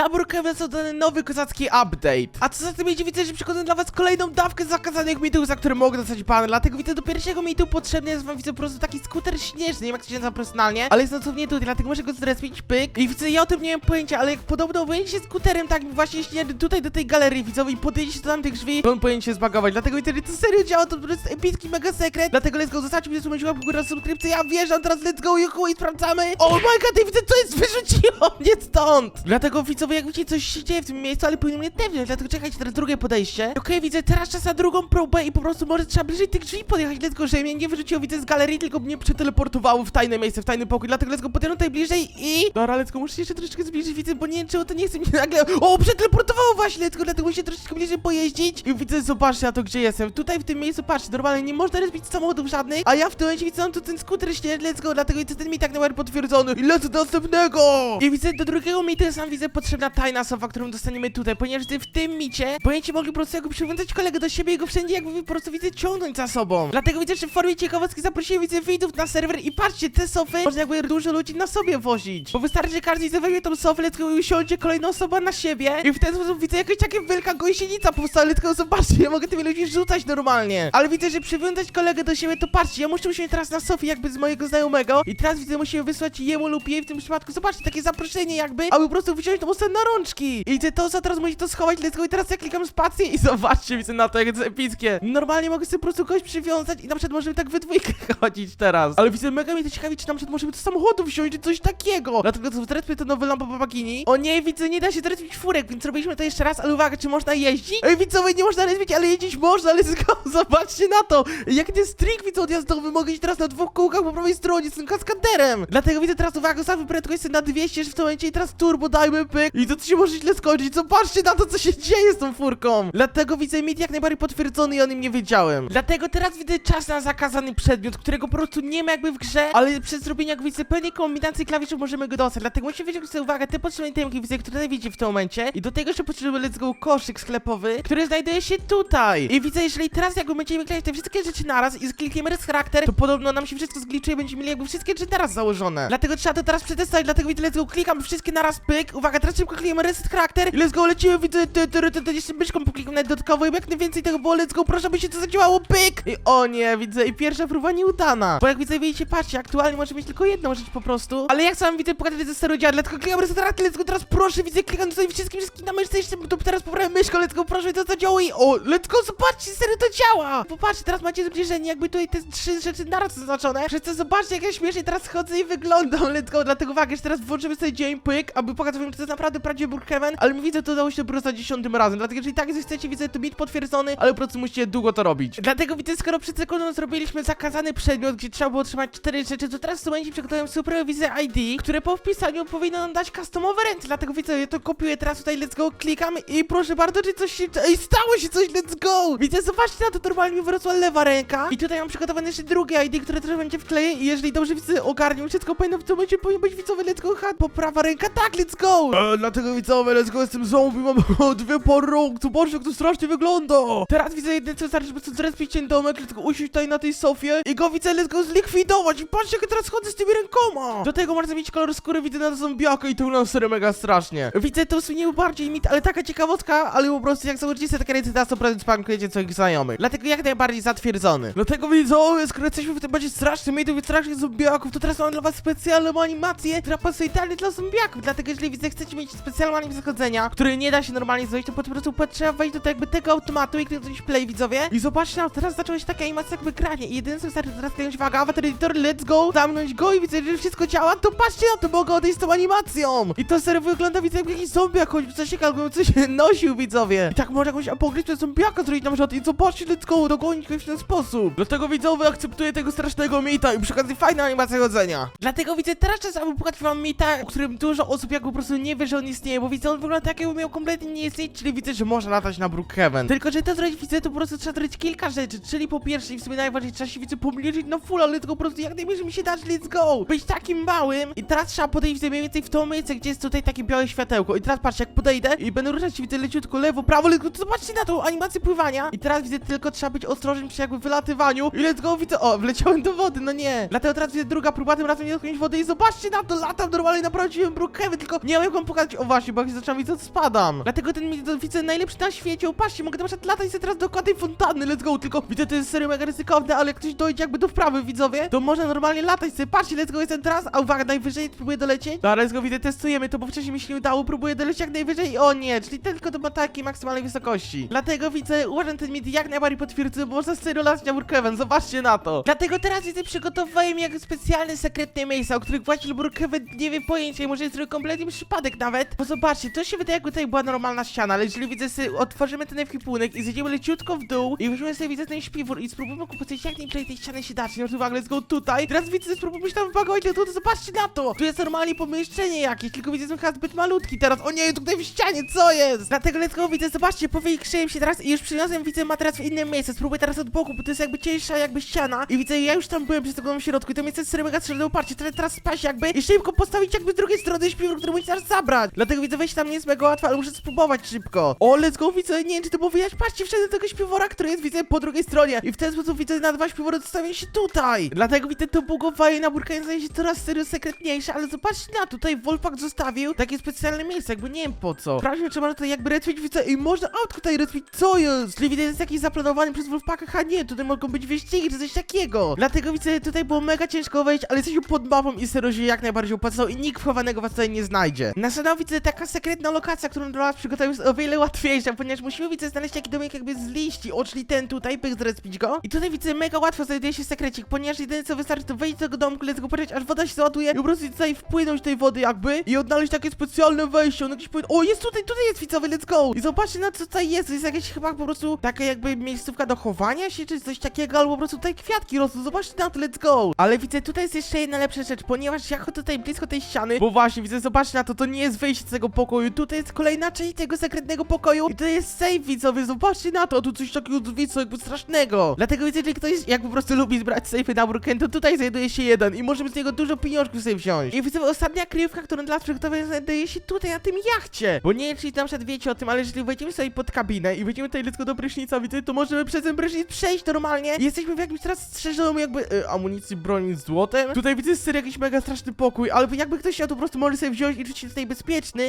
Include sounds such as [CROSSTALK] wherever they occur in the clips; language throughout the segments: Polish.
na Brookhaven są dodany nowy kozacki update. A co za tym idzie, widzę, że przychodzę dla was kolejną dawkę zakazanych mitów, za które mogę dostać pan. Dlatego widzę, do pierwszego mitu potrzebny jest wam, widzę, po prostu taki skuter śnieżny, nie wiem jak to się nazywa personalnie, ale jest dosłownie tutaj, dlatego muszę go zrespić, pyk. I widzę, ja o tym nie mam pojęcia, ale jak podobno wyjedzie się skuterem, tak właśnie śnieżny tutaj do tej galerii widzowej podjedzie się do tamtych drzwi, to on powinien się zbagować. Dlatego widzę, że to serio działa, to po prostu epicki mega sekret. Dlatego let's go, zostawcie mi słuchajcie łapkę górę, subskrypcję, ja wjeżdżam, teraz let's go, juhu i sprawdzamy. Oh my god, i widzę, co jest, wyrzuciło mnie stąd. Dlatego jak widzicie, coś się dzieje w tym miejscu, ale powinien mnie tepnąć, dlatego czekajcie, teraz drugie podejście. Okej, widzę, teraz czas na drugą próbę i po prostu może trzeba bliżej tych drzwi podjechać, let's go, żeby mnie nie wyrzuciło, widzę, z galerii, tylko mnie przeteleportowało w tajne miejsce, w tajny pokój, dlatego let's go, podjadę tutaj bliżej i... Dobra, let's go, muszę się jeszcze troszeczkę zbliżyć, widzę, bo nie wiem, czemu to nie chce mi nagle... O, przeteleportowało właśnie, let's go, dlatego muszę troszeczkę bliżej pojeździć i widzę, zobaczcie na to, gdzie jestem. Tutaj w tym miejscu, patrzcie, normalnie nie można rozbić samochodów żadnych, a ja w tym momencie widzę, tu ten skuter śnieżny, let's go, dlatego jest ten mi tak numer potwierdzony i lecę do następnego! I widzę, do drugiego mitu sam widzę potrzebna tajna sofa, którą dostaniemy tutaj, ponieważ gdy w tym micie będziecie mogli po prostu jakby przywiązać kolegę do siebie i go wszędzie jakby po prostu widzę ciągnąć za sobą. Dlatego widzę, że w formie ciekawostki zaprosiłem widzę widzów na serwer i patrzcie, te sofy można jakby dużo ludzi na sobie wozić. Bo wystarczy, że każdy weźmie tą sofę, let's go i usiądzie kolejna osoba na siebie i w ten sposób widzę jakaś taka wielka gąsienica powstała, tylko zobaczcie, ja mogę tymi ludzi rzucać normalnie. Ale widzę, że przywiązać kolegę do siebie, to patrzcie, ja muszę usiąść teraz na sofie jakby z mojego znajomego i teraz widzę, musimy wysłać jemu lub jej w tym przypadku, zobaczcie, takie zaproszenie jakby, aby po prostu wyciągnąć tą osobę na rączki. I widzę, to co teraz musi to schować, let's go i teraz ja klikam spację i zobaczcie, widzę na to, jak jest epickie. Normalnie mogę sobie po prostu kogoś przywiązać i na przykład możemy tak we dwójkę [LAUGHS] chodzić teraz. Ale widzę, mega mnie to ciekawi, czy na przykład możemy do samochodu wsiąść, czy coś takiego. Dlatego co, zresztą to nowy lampa babagini. O nie, widzę, nie da się zrespić furek, więc robiliśmy to jeszcze raz, ale uwaga, czy można jeździć? Ej, widzowie, nie można respić, ale jeździć można, let's [LAUGHS] go, zobaczcie na to. Jak to jest trik, widzę, odjazdowy, mogę iść teraz na dwóch kółkach po prawej stronie z tym kaskaderem. Dlatego widzę teraz, uwaga, sam prędkość na 200 w tym momencie i teraz turbo dajmy pyk. I to się może źle skończyć, zobaczcie na to, co się dzieje z tą furką. Dlatego widzę mit jak najbardziej potwierdzony i o nim nie wiedziałem. Dlatego teraz widzę czas na zakazany przedmiot, którego po prostu nie ma jakby w grze, ale przez zrobienie jak widzę pełnej kombinacji klawiszów możemy go dostać. Dlatego musimy wiedzieć, że uwaga, te potrzebne temki widzę, które widzicie w tym momencie. I do tego jeszcze potrzebujemy let's go koszyk sklepowy, który znajduje się tutaj. I widzę, jeżeli teraz jakby będziemy klikać te wszystkie rzeczy naraz i klikniemy res charakter, to podobno nam się wszystko zgliczuje, będziemy mieli jakby wszystkie rzeczy naraz założone. Dlatego trzeba to teraz przetestować, dlatego widzę, let's go klikam wszystkie naraz pyk. Uwaga, teraz szybko klikniemy reset charakter i let's go lecimy, widzę, ty, ty, ty, ty, jeszcze myszką poklikam nawet dodatkowo jak najwięcej tego było, let's go, proszę, by się to zadziałało, pyk! I o nie, widzę, i pierwsza próba nieudana. Bo jak widzę, widzicie, patrzcie, aktualnie może mieć tylko jedną rzecz po prostu. Ale jak sam widzę, pokazać, że staro działa, dlatego klikam reset charakter, let's go, teraz proszę, widzę, klikam tutaj wszystkim, wszystkim na myszce, jeszcze to teraz poprawiam myszką, let's go, proszę, to zadziała i o, let's go, zobaczcie, serio to działa! Popatrzcie, teraz macie zbliżenie, jakby tutaj te trzy rzeczy naraz zaznaczone. Przez to zobaczcie, jak ja śmiesznie teraz chodzę i wyglądam, let's go, dlatego uwaga, że teraz włączymy sobie dzień, pyk, aby pokazać wam, że to jest naprawdę prawdziwy Brookhaven, ale mi widzę, to udało się dopiero za dziesiątym razem, dlatego jeżeli tak jeżeli chcecie, widzę, to mieć potwierdzony, ale po prostu musicie długo to robić. Dlatego widzę, skoro przed sekundą zrobiliśmy zakazany przedmiot, gdzie trzeba było trzymać cztery rzeczy, to teraz w momencie przygotowałem superwizję ID, które po wpisaniu powinno nam dać customowe ręce, dlatego widzę, ja to kopiuję teraz tutaj, let's go, klikam i proszę bardzo, czy coś się, ej, stało się coś, let's go! Widzę, zobaczcie na to, normalnie mi wyrosła lewa ręka i tutaj mam przygotowane jeszcze drugie ID, które też będzie wkleję i jeżeli dobrze widzę, ogarnię wszystko, powinno w tym momencie powinien być widzowy, let's go, ha, po prawa ręka, tak, let's go! E, dlatego widzowie, let's go, jestem zombie, mam [LAUGHS] dwie pary rąk, zobaczcie, jak to strasznie wygląda! Teraz widzę jedyne, co wystarczy, po prostu zrespić ten domek, go, usiąść tutaj na tej sofie i go widzę, let's go, zlikwidować i patrzcie, jak ja teraz chodzę z tymi rękoma! Do tego można zmienić kolor skóry, widzę na zombiaka i to wygląda serio mega strasznie. Widzę to w sumie bardziej mit, ale taka ciekawostka, ale po prostu jak sobie takie ręce, teraz to prezent spankujecie swoich znajomych. Dlatego jak najbardziej zatwierdzony. Dlatego widzowie, skoro jesteśmy w tym będzie strasznym mitów i strasznych zombiaków, to teraz mam dla was specjalną animację, która pasuje idealnie dla zombiaków. Dlatego jeżeli widzę, chcecie mieć specjalną animację zachodzenia, której nie da się normalnie zrobić, to po prostu trzeba wejść do tego, jakby tego automatu i kliknąć play, widzowie. I zobaczcie, no, teraz zaczęła się taka animacja jakby granie. I jedyne co teraz kliknąć uwaga, avatar editor, let's go, zamknąć go i widzę, że wszystko działa, to patrzcie na to, mogę odejść z tą animacją. I to serio wygląda, widzę, jak jakiś zombiak chodzi, coś albo [LAUGHS] coś nosił, widzowie. I tak może jakąś apokalipsę zombiaka zrobić na przykład i zobaczcie, let's go, dogonić go w ten sposób. Dlatego widzowie akceptuję tego strasznego mita i przy okazji fajna animacja chodzenia. Dlatego widzę teraz czas, aby pokazać wam mita, o którym dużo osób jakby po prostu nie wie, on istnieje, bo widzę, on wygląda tak, jakby miał kompletnie nie istnieć, czyli widzę, że można latać na Brookhaven. Tylko, że to zrobić widzę, to po prostu trzeba zrobić kilka rzeczy, czyli po pierwsze i w sumie najważniejsze, trzeba się widzę pomierzyć na full, ale tylko po prostu jak najmniej mi się dać, let's go! Być takim małym i teraz trzeba podejść widzę, mniej więcej w to miejsce, gdzie jest tutaj takie białe światełko i teraz patrzcie, jak podejdę i będę ruszać widzę leciutko lewo, prawo, go, to zobaczcie na tą animację pływania i teraz widzę, tylko trzeba być ostrożnym przy jakby wylatywaniu i let's go, widzę, o, wleciałem do wody, no nie. Dlatego teraz widzę druga próba, tym razem nie dotknąć wody i zobaczcie na to, latam normalnie na prawdziwym Brookhaven, tylko nie pokazać, latać, o właśnie, bo jak zaczynam widzę, spadam. Dlatego ten mi to widzę najlepszy na świecie, o patrzcie, mogę na przykład latać sobie teraz dookoła tej fontanny, let's go, tylko widzę, to jest serio mega ryzykowne, ale jak ktoś dojdzie jakby do wprawy, widzowie, to można normalnie latać sobie, patrzcie, let's go, jestem teraz, a uwaga, najwyżej próbuję dolecieć. Dobra, let's go, widzę, testujemy to, bo wcześniej mi się nie udało, próbuję dolecieć jak najwyżej, o nie, czyli tylko do ma takiej maksymalnej wysokości. Dlatego widzę, uważam ten mit jak najbardziej potwierdzę, bo można serio latać na Brookhaven, zobaczcie na to. Dlatego teraz widzę, przygotowałem jak specjalne, sekretne miejsca, o których właściciel Brookhaven nie wie pojęcia i może jest kompletnie przypadek nawet. Bo zobaczcie, to się wydaje jakby tutaj była normalna ściana, ale jeżeli widzę sobie, otworzymy ten ekwipunek i zejdziemy leciutko w dół i weźmiemy sobie widzę ten śpiwór i spróbujemy kupić jak najbliżej tej ściany się da, czyli uwagę, let's go tutaj. Teraz widzę, spróbujmy się tam ale tu, to zobaczcie na to. Tu jest normalnie pomieszczenie jakieś, tylko widzę, że chyba zbyt malutki teraz. O nie, tutaj w ścianie, co jest? Dlatego let's go, widzę, zobaczcie, powiększyłem się teraz i już przyniosłem, widzę, materac w innym miejscu. Spróbuję teraz od boku, bo to jest jakby cieńsza jakby ściana i widzę, ja już tam byłem przez tego w środku i to miejsce jest mega strzelne, uparcie, teraz, jakby i szybko postawić jakby z drugiej strony śpiwór, który musicie teraz zabrać. Dlatego widzę, wejść tam nie jest mega łatwe, ale muszę spróbować szybko. O, let's go, widzę, nie wiem, czy to było widać, patrzcie, wszędzie tego śpiwora, który jest, widzę, po drugiej stronie i w ten sposób widzę, na dwa śpiwory dostawię się tutaj. Dlatego widzę, to bugowanie na burkanie staje się coraz serio sekretniejsze, ale zobaczcie na, tutaj Wolfpack zostawił takie specjalne miejsce, jakby nie wiem po co. Sprawdźmy, czy można tutaj jakby retweet, widzę, i można autko tutaj retweet, co jest? Czyli widzę, jest jakiś zaplanowany przez Wolfpacka, a nie, tutaj mogą być wyścigi, czy coś takiego. Dlatego widzę, tutaj było mega ciężko wejść, ale jesteśmy pod mapą i serio się jak najbardziej opłacało i nikt chowanego was tutaj nie znajdzie. Widzę, taka sekretna lokacja, którą dla was przygotowałem jest o wiele łatwiejsza, ponieważ musimy widzę znaleźć taki domek jakby z liści, o, ten tutaj, pyk zrespić go. I tutaj widzę, mega łatwo znajduje się sekrecik, ponieważ jedyne co wystarczy to wejść do tego domku, let's go poczekać, aż woda się załaduje i po prostu tutaj wpłynąć tej wody jakby i odnaleźć takie specjalne wejście, on jakiś powie... O, jest tutaj, tutaj jest widzowie, let's go! I zobaczcie na co tutaj jest, to jest jakieś chyba po prostu taka jakby miejscówka do chowania się, czy coś takiego, albo po prostu tutaj kwiatki rosną, zobaczcie na to, let's go! Ale widzę, tutaj jest jeszcze jedna lepsza rzecz, ponieważ jako tutaj blisko tej ściany, bo właśnie, widzę, zobaczcie na to, to nie jest wejście z tego pokoju, tutaj jest kolejna część tego sekretnego pokoju i tutaj jest safe, widzowie, zobaczcie na to, tu coś takiego, widzę, jakby strasznego. Dlatego widzę, że ktoś jak po prostu lubi zbrać safe'y na burkę, to tutaj znajduje się jeden i możemy z niego dużo pieniążków sobie wziąć. I widzę, ostatnia kryjówka, którą dla was przygotowałem, znajduje się tutaj, na tym jachcie. Bo nie wiem, czy na przykład wiecie o tym, ale jeżeli wejdziemy sobie pod kabinę i wejdziemy tutaj go do prysznica, widzę, to możemy przez ten prysznic przejść normalnie. I jesteśmy w jakimś teraz strzeżonym jakby e, amunicji, broni złotem. Tutaj widzę, jest jakiś mega straszny pokój, ale jakby ktoś chciał, to po prostu może sobie wziąć i czuć się tutaj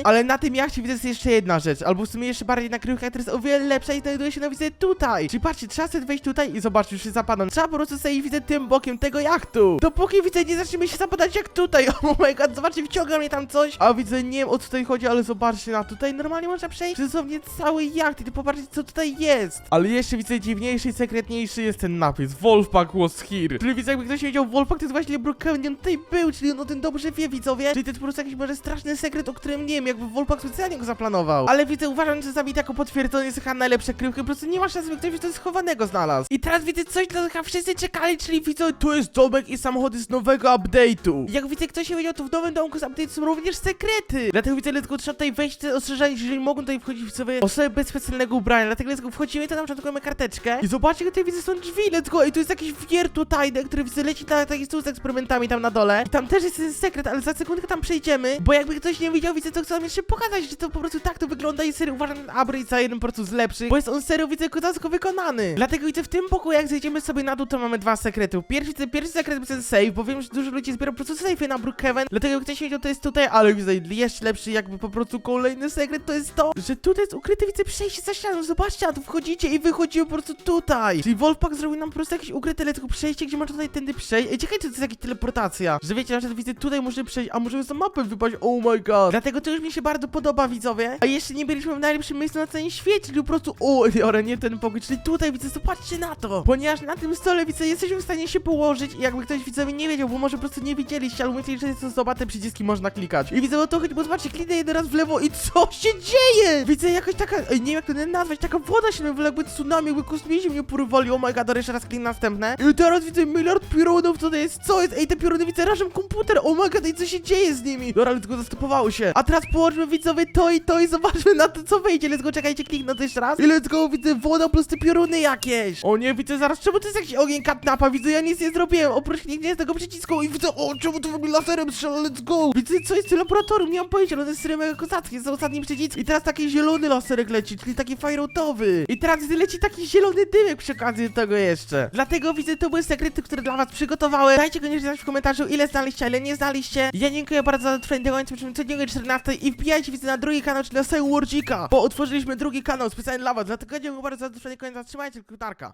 Ale na tym jachcie widzę, jest jeszcze jedna rzecz, albo w sumie jeszcze bardziej na kryjówka, która jest o wiele lepsza i znajduje się na widzę tutaj. Czyli patrzcie, trzeba sobie wejść tutaj i zobaczcie, już się zapadam. Trzeba po prostu sobie widzę tym bokiem tego jachtu. Dopóki widzę, nie zaczniemy się zapadać jak tutaj. [LAUGHS] Oh my god, zobaczcie, wciąga mnie tam coś. A widzę, nie wiem o co tutaj chodzi, ale zobaczcie na tutaj. Normalnie można przejść dosłownie cały jacht i to popatrzcie, co tutaj jest. Ale jeszcze widzę, dziwniejszy i sekretniejszy jest ten napis. Wolfpack was here. Czyli widzę, jakby ktoś wiedział, Wolfpack to jest właśnie Brookhaven, on tutaj był, czyli on o tym dobrze wie, widzowie. Czyli to jest po prostu jakiś może straszny sekret, o którym nie wiem, jakby Wolfpack specjalnie go zaplanował. Ale widzę, uważam, że zabit jako potwierdzone jest chyba najlepsze kryjówki, po prostu nie ma szans, by ktoś coś schowanego znalazł. I teraz widzę coś, na co wszyscy czekali, czyli widzę, tu jest domek i samochody z nowego update'u. Jak widzę, ktoś się wiedział, to w nowym domku z update'u są również sekrety. Dlatego widzę, go, trzeba tutaj wejść te ostrzeżenia, jeżeli mogą tutaj wchodzić sobie osoby bez specjalnego ubrania. Dlatego let's go, wchodzimy, to tam przedkujemy karteczkę. I zobaczcie, tutaj widzę, są drzwi, let's go. I tu jest jakiś wiertu tajny, który widzę, leci na taki stół z eksperymentami tam na dole. I tam też jest ten sekret, ale za sekundkę tam przejdziemy, bo jakby ktoś nie widział, widzę, to wam jeszcze pokazać, że to po prostu tak to wygląda i serio uważam ten upgrade za jeden po prostu z lepszych, bo jest on serio, widzę, kozacko wykonany. Dlatego widzę, w tym pokoju, jak zejdziemy sobie na dół, to mamy dwa sekrety. Pierwszy, ten pierwszy sekret to ten safe, bo wiem, że dużo ludzi zbiera po prostu safe na Brookhaven, dlatego jak wiedział, to jest tutaj, ale widzę, jeszcze lepszy, jakby po prostu kolejny sekret to jest to, że tutaj jest ukryte, widzę, przejście za ścianą, zobaczcie, a tu wchodzicie i wychodzimy po prostu tutaj. Czyli Wolfpack zrobił nam po prostu jakieś ukryte letko przejście, gdzie można tutaj tędy przejść. Ej, czekajcie, to jest jakaś teleportacja, że wiecie, na przykład widzę, tutaj możemy przejść, a możemy za mapę wypaść, oh my god. Dlatego to już mi się bardzo podoba, widzowie. A jeszcze nie byliśmy w najlepszym miejscu na całym świecie, czyli po prostu, o, ale nie ten pokój, czyli tutaj widzę, zobaczcie na to. Ponieważ na tym stole, widzę, jesteśmy w stanie się położyć i jakby ktoś widzowie nie wiedział, bo może po prostu nie widzieliście, albo myśleli, że jest to zobacz, te przyciski można klikać. I widzę, o to chodzi, bo zobaczcie, kliknę jeden raz w lewo i co się dzieje? Widzę jakaś taka, ej, nie wiem jak to nazwać, taka woda się nagle jakby tsunami, jakby kosmici mnie porywali, oh my god, jeszcze raz kliknę następne. I teraz widzę miliard piorunów, co to jest, co jest? Ej, te pioruny widzę, rażem komputer, oh my god, i co się dzieje z nimi? Dobra, go, zastopowało się. A teraz połączmy widzowie to i to i zobaczmy na to, co wyjdzie. Let's go, czekajcie, kliknę to jeszcze raz. I let's go, widzę woda plus te pioruny jakieś. O nie, widzę zaraz, czemu to jest jakiś ogień katnapa? Widzę, ja nic nie zrobiłem, oprócz kliknięcia tego przycisku i widzę, o, czemu to w laserem strzela, let's go. Widzę, co jest w tym laboratorium, nie mam pojęcia, no to jest mega kozackie, jest ostatni przycisk i teraz taki zielony laserek leci, czyli taki fireoutowy. I teraz leci taki zielony dymek przy okazji tego jeszcze. Dlatego widzę, to były sekrety, które dla was przygotowałem. Dajcie koniecznie znać w komentarzu, ile znaliście, ile nie znaliście. Ja dziękuję bardzo za trwanie do końca, 14 i wbijajcie widzę na drugi kanał, czyli na Sejmu Wardzika, bo otworzyliśmy drugi kanał specjalnie dla was, dlatego dziękuję bardzo za zatrzymanie końca, trzymajcie krutarka.